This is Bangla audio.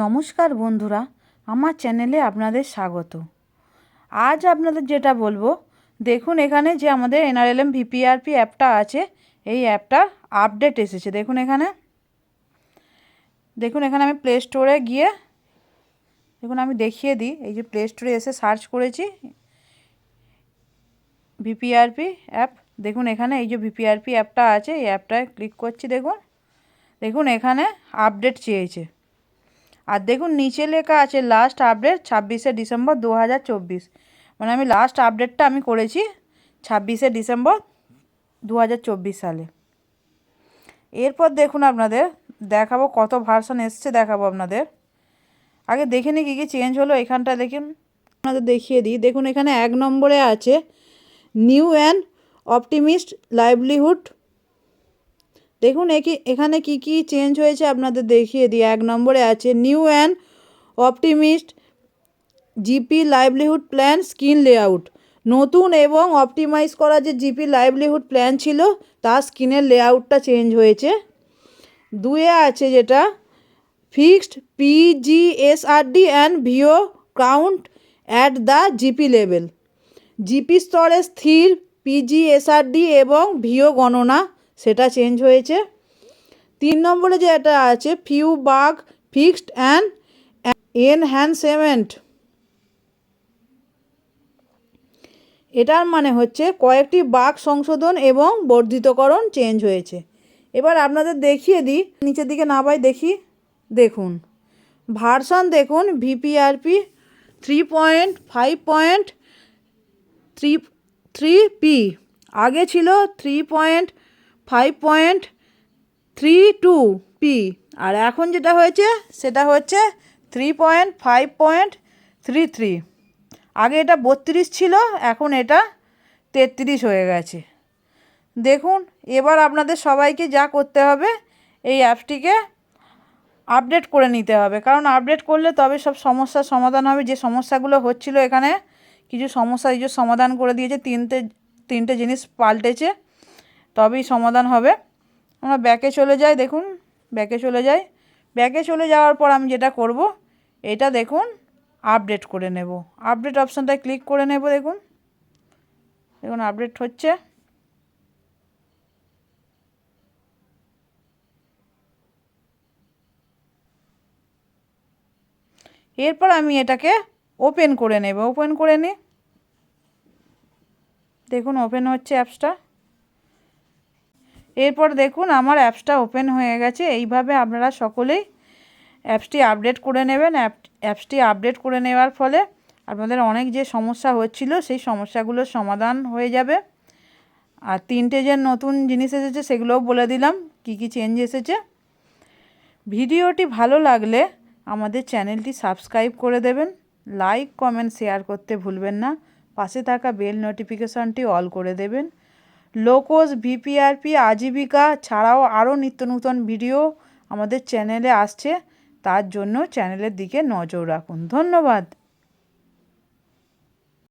নমস্কার বন্ধুরা, আমার চ্যানেলে আপনাদের স্বাগত। আজ আপনাদের যেটা বলব, দেখুন এখানে যে আমাদের এনআরএলএম ভিপিআরপি অ্যাপটা আছে, এই অ্যাপটার আপডেট এসেছে। দেখুন এখানে। দেখুন এখানে আমি প্লে স্টোরে গিয়ে, দেখুন আমি দেখিয়ে দিই, এই যে প্লে স্টোরে এসে সার্চ করেছি, ভিপিআরপি অ্যাপ। দেখুন এখানে এই যে ভিপিআরপি অ্যাপটা আছে, এই অ্যাপটায় ক্লিক করছি দেখুন। দেখুন এখানে আপডেট চেয়েছে। আর দেখুন, নিচে লেখা আছে লাস্ট আপডেট ছাব্বিশে ডিসেম্বর দু হাজার চব্বিশ। মানে আমি লাস্ট আপডেটটা আমি করেছি ছাব্বিশে ডিসেম্বর দু হাজার চব্বিশ সালে। এরপর দেখুন আপনাদের, দেখাবো কত ভার্সন এসছে, দেখাবো আপনাদের। আগে দেখে নিই কী কী চেঞ্জ হলো, এখানটা দেখুন। আপনাদের দেখিয়ে দিই। দেখুন, এখানে এক নম্বরে আছে নিউ অ্যান্ড অপটিমিস্ট লাইভলিহুড দেখুন একি এখানে কি কি চেঞ্জ হয়েছে আপনাদের দেখিয়ে দিই। এক নম্বরে আছে new and optimist GP livelihood plan skin layout নতুন এবং অপটিমাইজ করা যে জিপি লাইভলিহুড প্ল্যান ছিল তার স্কিনের লেআউটটা চেঞ্জ হয়েছে। দুয়ে আছে যেটা fixed PGSRD and VO count at the GP level GP স্তরে স্থির পিজিএসআরডি এবং ভিও গণনা। সেটা চেঞ্জ হয়েছে। তিন নম্বরে যেটা আছে few bug fixed and enhancement এটার মানে হচ্ছে কয়েকটি বাঘ সংশোধন এবং বর্ধিতকরণ চেঞ্জ হয়েছে। এবার আপনাদের দেখিয়ে দিই, নিচের দিকে না পাই দেখি, দেখুন। ভার্সন দেখুন VPRP three point five point three three P আগে ছিল three point five point three two P আর এখন যেটা হয়েছে, সেটা হচ্ছে three point five point three three আগে এটা বত্রিশ ছিল, এখন এটা তেত্রিশ হয়ে গেছে। দেখুন, এবার আপনাদের সবাইকে যা করতে হবে, এই অ্যাপটিকে আপডেট করে নিতে হবে। কারণ আপডেট করলে তবে সব সমস্যার সমাধান হবে। যে সমস্যাগুলো হচ্ছিল এখানে, কিছু সমস্যা, এই যে সমাধান করে দিয়েছে, তিনটে তিনটে জিনিস পাল্টেছে। তবেই সমাধান হবে। আমরা ব্যাকে চলে যাই, দেখুন ব্যাকে চলে যাই। ব্যাকে চলে যাওয়ার পর আমি যেটা করব, এটা দেখুন আপডেট করে নেব। আপডেট অপশানটায় ক্লিক করে নেব, দেখুন। দেখুন আপডেট হচ্ছে। এরপর আমি এটাকে ওপেন করে নেব। ওপেন করে নিই দেখুন ওপেন হচ্ছে অ্যাপসটা। এরপর দেখুন, আমার অ্যাপসটা ওপেন হয়ে গেছে। এইভাবে আপনারা সকলেই অ্যাপসটি আপডেট করে নেবেন। অ্যাপ, অ্যাপসটি আপডেট করে নেওয়ার ফলে আপনাদের অনেক যে সমস্যা হচ্ছিল, সেই সমস্যাগুলোর সমাধান হয়ে যাবে। আর তিনটে যে নতুন জিনিস এসেছে, সেগুলোও বলে দিলাম, কি কি চেঞ্জ এসেছে। ভিডিওটি ভালো লাগলে আমাদের চ্যানেলটি সাবস্ক্রাইব করে দেবেন। লাইক কমেন্ট শেয়ার করতে ভুলবেন না। পাশে থাকা বেল নোটিফিকেশানটি অল করে দেবেন। লোকোজ, ভিপিআরপি, আজীবিকা ছাড়াও আরও নিত্য নূতন ভিডিও আমাদের চ্যানেলে আসছে। তার জন্য চ্যানেলের দিকে নজর রাখুন। ধন্যবাদ।